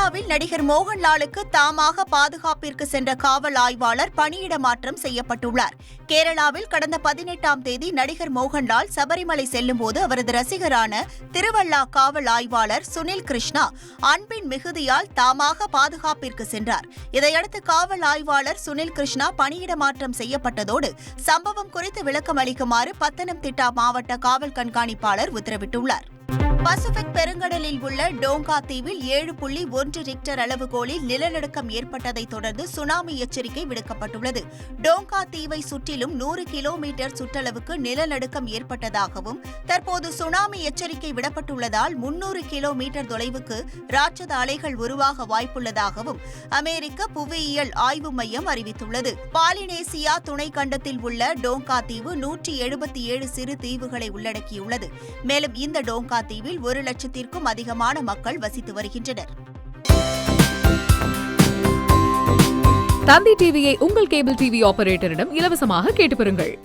கேரளாவில் நடிகர் மோகன்லாலுக்கு தாமாக பாதுகாப்பிற்கு சென்ற காவல் ஆய்வாளர் பணியிட மாற்றம் செய்யப்பட்டுள்ளார். கேரளாவில் கடந்த பதினெட்டாம் தேதி நடிகர் மோகன்லால் சபரிமலை செல்லும்போது அவரது ரசிகரான திருவள்ளா காவல் ஆய்வாளர் சுனில் கிருஷ்ணா அன்பின் மிகுதியால் தாமாக பாதுகாப்பிற்கு சென்றார். இதையடுத்து காவல் ஆய்வாளர் சுனில் கிருஷ்ணா பணியிட மாற்றம் செய்யப்பட்டதோடு சம்பவம் குறித்து விளக்கம் அளிக்குமாறு பத்தனம்திட்டா மாவட்ட காவல் கண்காணிப்பாளர் உத்தரவிட்டுள்ளார். பசிபிக் பெருங்கடலில் உள்ள டோங்கா தீவில் ஏழு புள்ளி ஒன்று ரிக்டர் அளவுகோலில் நிலநடுக்கம் ஏற்பட்டதைத் தொடர்ந்து சுனாமி எச்சரிக்கை விடுக்கப்பட்டுள்ளது. டோங்கா தீவை சுற்றிலும் நூறு கிலோமீட்டர் சுற்றளவுக்கு நிலநடுக்கம் ஏற்பட்டதாகவும் தற்போது சுனாமி எச்சரிக்கை விடப்பட்டுள்ளதால் முன்னூறு கிலோமீட்டர் தொலைவுக்கு ராட்சத அலைகள் உருவாக வாய்ப்புள்ளதாகவும் அமெரிக்க புவியியல் ஆய்வு மையம் அறிவித்துள்ளது. பாலினேசியா துணை கண்டத்தில் உள்ள டோங்கா தீவு நூற்றி எழுபத்தி ஏழு சிறு தீவுகளை உள்ளடக்கியுள்ளது. மேலும் இந்த டோங்கா தீவில் ஒரு லட்சத்திற்கும் அதிகமான மக்கள் வசித்து வருகின்றனர். தந்தி டிவியை உங்கள் கேபிள் டிவி ஆபரேட்டரிடம் இலவசமாக கேட்டு பெறுங்கள்.